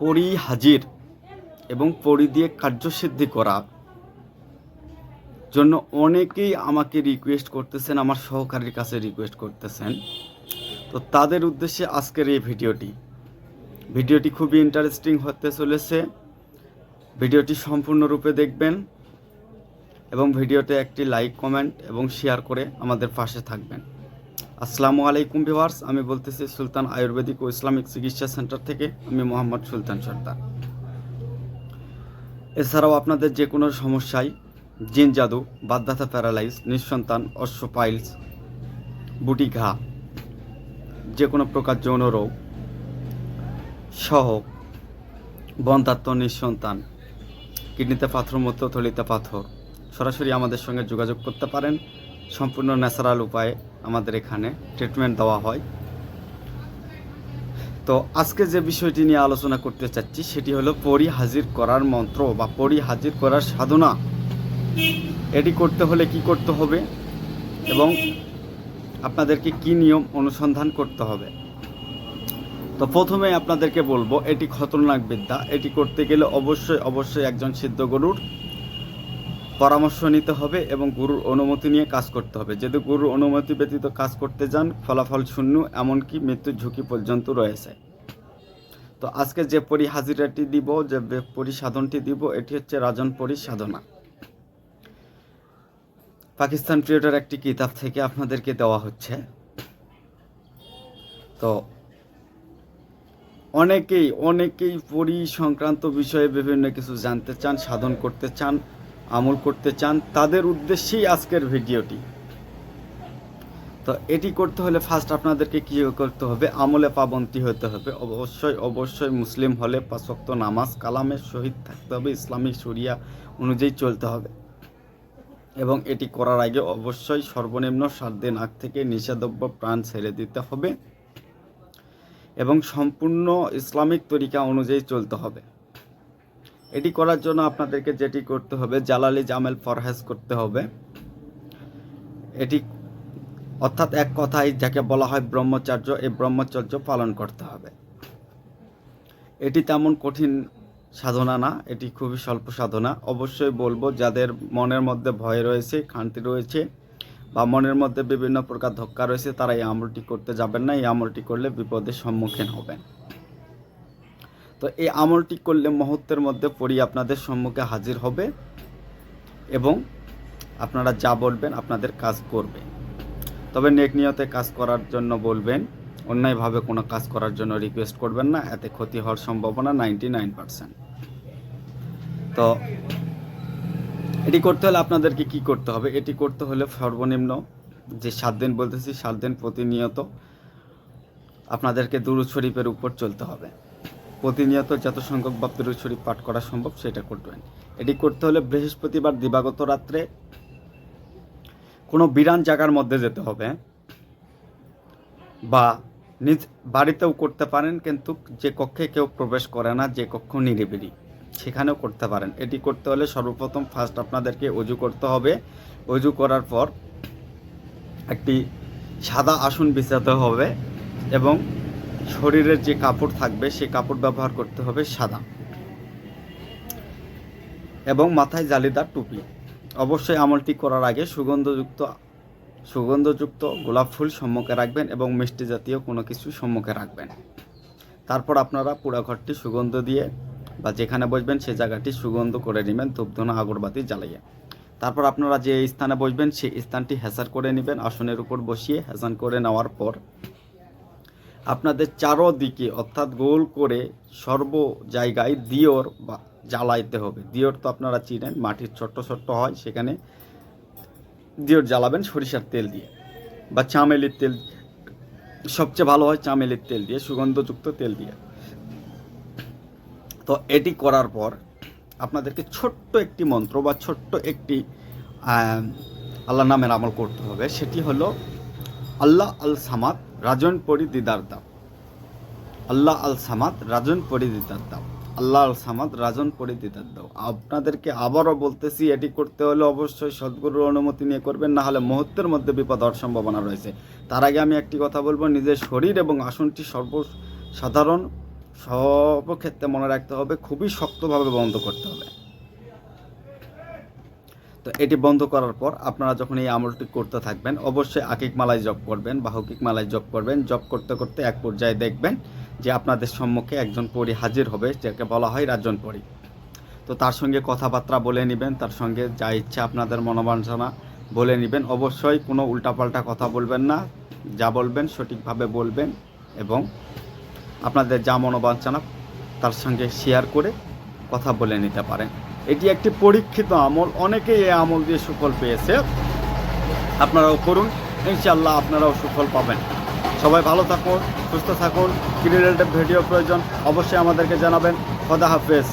পরি হাজির এবং পরি দিয়ে কার্যসিদ্ধি করা জন্য অনেকেই আমাকে রিকোয়েস্ট করতেছেন, আমার সহকারীর কাছে রিকোয়েস্ট করতেছেন। তো তাদের উদ্দেশ্যে আজকের এই ভিডিওটি। ভিডিওটি খুবই ইন্টারেস্টিং হতে চলেছে। ভিডিওটি সম্পূর্ণরূপে দেখবেন এবং ভিডিওতে একটি লাইক কমেন্ট এবং শেয়ার করে আমাদের পাশে থাকবেন। আসসালামু আলাইকুম ভিওয়ার্স আমি বলতেছি সুলতান আয়ুর্বেদিক ও ইসলামিক চিকিৎসা সেন্টার থেকে আমি মোহাম্মদ সুলতান সর্দার। এছাড়াও আপনাদের যে কোনো সমস্যায় জিন জাদু বাদ্যাথা প্যারালাইজ নিঃসন্তান, অশ্ব পাইলস, বুটি ঘা, যে কোনো প্রকার যৌন রোগ সহ বন্ধাত্ম নিঃসন্তান, কিডনিতে পাথর মতো থলিতে পাথর, সরাসরি আমাদের সঙ্গে যোগাযোগ করতে পারেন। সম্পূর্ণ ন্যাচারাল উপায়ে আমাদের এখানে ট্রিটমেন্ট দেওয়া হয়। তো আজকে যে বিষয়টি নিয়ে আলোচনা করতে চাচ্ছি, সেটি হলো পরি হাজির করার মন্ত্র বা পরি হাজির করার সাধনা। এটি করতে হলে কি করতে হবে এবং আপনাদেরকে কি নিয়ম অনুসন্ধান করতে হবে? তো প্রথমে আপনাদেরকে বলব, এটি খতরনাক বিদ্যা। এটি করতে গেলে অবশ্যই অবশ্যই একজন সিদ্ধ গরুর পরামর্শ নিতে হবে এবং গুরুর অনুমতি নিয়ে কাজ করতে হবে। যদি গুরুর অনুমতি ব্যতীত কাজ করতে যান, ফলাফল শূন্য, এমনকি মৃত্যুর ঝুঁকি পর্যন্ত রয়েছে। তো আজকে যে পরি হাজিরাটি দিব, যে পরিসাধনটি দিব, এটি হচ্ছে রাজন পরিসাধনা। পাকিস্তান পিরিয়ডের একটি কিতাব থেকে আপনাদেরকে দেওয়া হচ্ছে। তো অনেকেই অনেকেই পরি সংক্রান্ত বিষয়ে বিভিন্ন কিছু জানতে চান, সাধন করতে চান আমল করতে চান, তাদের উদ্দেশ্যেই আজকের ভিডিওটি। তো এটি করতে হলে ফার্স্ট আপনাদেরকে কী করতে হবে? আমলে পাবন্তি হতে হবে। অবশ্যই অবশ্যই মুসলিম হলে পাঁচক্ত নামাজ কালামের সহিত থাকতে হবে ইসলামিক শরিয়া অনুযায়ী চলতে হবে। এবং এটি করার আগে অবশ্যই সর্বনিম্ন সাত দিন আগ থেকে নিষেধব্য প্রাণ ছেড়ে দিতে হবে এবং সম্পূর্ণ ইসলামিক তরিকা অনুযায়ী চলতে হবে। এটি করার জন্য আপনাদেরকে যেটি করতে হবে, জালালি জামেল ফরহেজ করতে হবে। এটি অর্থাৎ এক কথায় যাকে বলা হয় ব্রহ্মচর্য, এই ব্রহ্মচর্য পালন করতে হবে। এটি তেমন কঠিন সাধনা না, এটি খুবই স্বল্প সাধনা। অবশ্যই বলব, যাদের মনের মধ্যে ভয় রয়েছে, খান্তি রয়েছে, বা মনের মধ্যে বিভিন্ন প্রকার ধক্কা রয়েছে, তারা এই আমলটি করতে যাবেন না। এই আমলটি করলে বিপদের সম্মুখীন হবেন। তো এই আমলটি করলে মুহূর্তের মধ্যে পরি আপনাদের সম্মুখে হাজির হবে এবং আপনারা যা বলবেন আপনাদের কাজ করবে। তবে নেক নিয়তে কাজ করার জন্য বলবেন, অন্যায়ভাবে কোনো কাজ করার জন্য রিকোয়েস্ট করবেন না, এতে ক্ষতি হওয়ার সম্ভাবনা নাইনটি নাইন পার্সেন্ট তো এটি করতে হলে আপনাদেরকে কি করতে হবে? এটি করতে হলে সর্বনিম্ন যে সাত দিন বলতেছি, সাত দিন প্রতিনিয়ত আপনাদেরকে দুরুদ শরীফের উপর চলতে হবে। প্রতিনিয়ত যত সংখ্যক বা দুরুদ শরীফ পাঠ করা সম্ভব, সেটা করবেন এটি করতে হলে বৃহস্পতিবার দিবাগত রাত্রে কোনো বিরান জায়গার মধ্যে যেতে হবে বা নিজ বাড়িতেও করতে পারেন, কিন্তু যে কক্ষে কেউ প্রবেশ করে না, যে কক্ষ নিরিবিলি, সেখানেও করতে পারেন। এটি করতে হলে সর্বপ্রথম ফার্স্ট আপনাদেরকে অজু করতে হবে। অজু করার পর একটি সাদা আসন বিছাতে হবে এবং শরীরের যে কাপড় থাকবে সেই কাপড় ব্যবহার করতে হবে সাদা। এবং মাথায় জালিদার টুপি। অবশ্যই আমলটি করার আগে সুগন্ধযুক্ত সুগন্ধযুক্ত গোলাপ ফুল সম্মুখে রাখবেন এবং মিষ্টি জাতীয় কোনো কিছু সম্মুখে রাখবেন। তারপর আপনারা পুরা ঘরটি সুগন্ধ দিয়ে বা যেখানে বসবেন সে জায়গাটি সুগন্ধ করে নেবেন, ধূপধুনা, আগরবাতি জ্বালাইয়ে। তারপর আপনারা যে স্থানে বসবেন সেই স্থানটি হেসার করে নেবেন, আসনের উপর বসিয়ে হেসান করে নেওয়ার পর আপনাদের চারোদিকে অর্থাৎ গোল করে সর্ব জায়গায় দিওর বা জ্বালাইতে হবে। দিওর তো আপনারা চিনেন, মাটির ছোট্ট ছোট্ট হয়, সেখানে দিওর জ্বালাবেন সরিষার তেল দিয়ে বা চামেলির তেল সবচেয়ে ভালো হয় চামেলির তেল দিয়ে, সুগন্ধযুক্ত তেল দিয়ে। তো এটি করার পর আপনাদেরকে ছোট্ট একটি মন্ত্র বা ছোট্ট একটি আল্লাহ নামের আমল করতে হবে। সেটি হলো, আল্লাহ আল সামাদ রাজন পরি দিদার দাও। আল্লাহ আল সামাদ রাজন পরি দিদার দাও। আল্লাহ আল সামাদ রাজন পরি দিদার দাও। আপনাদেরকে আবারও বলতেছি, এটি করতে হলে অবশ্যই সদ্গুরুর অনুমতি নিয়ে করবেন না হলে মুহূর্তের মধ্যে বিপদ হওয়ার সম্ভাবনা রয়েছে। তার আগে আমি একটি কথা বলব, নিজের শরীর এবং আসনটি সর্বসাধারণ সর্বক্ষেত্রে মনে রাখতে হবে, খুবই শক্তভাবে বন্ধ করতে হবে। তো এটি বন্ধ করার পর আপনারা যখন এই আমলটি করতে থাকবেন, অবশ্যই আকিক মালায় জব করবেন বা হকিক মালায় জব করবেন। জব করতে করতে এক পর্যায়ে দেখবেন যে আপনাদের সম্মুখে একজন পরি হাজির হবে, যাকে বলা হয় রাজন পরি। তো তার সঙ্গে কথাবার্তা বলে নেবেন, তার সঙ্গে যা ইচ্ছা আপনাদের মনোবাঞ্ছনা বলে নেবেন। অবশ্যই কোনো উল্টাপাল্টা কথা বলবেন না, যা বলবেন সঠিকভাবে বলবেন এবং আপনাদের যা মনোবাঞ্ছনা তার সঙ্গে শেয়ার করে কথা বলে নিতে পারেন। এটি একটি পরীক্ষিত আমল। অনেকেই এই আমল দিয়ে সুফল পেয়েছে। আপনারাও করুন। ইনশাল্লাহ আপনারাও সুফল পাবেন। সবাই ভালো থাকুন, সুস্থ থাকুন। কি রিলেটেড ভিডিও প্রয়োজন, অবশ্যই আমাদেরকে জানাবেন। খোদা হাফেজ।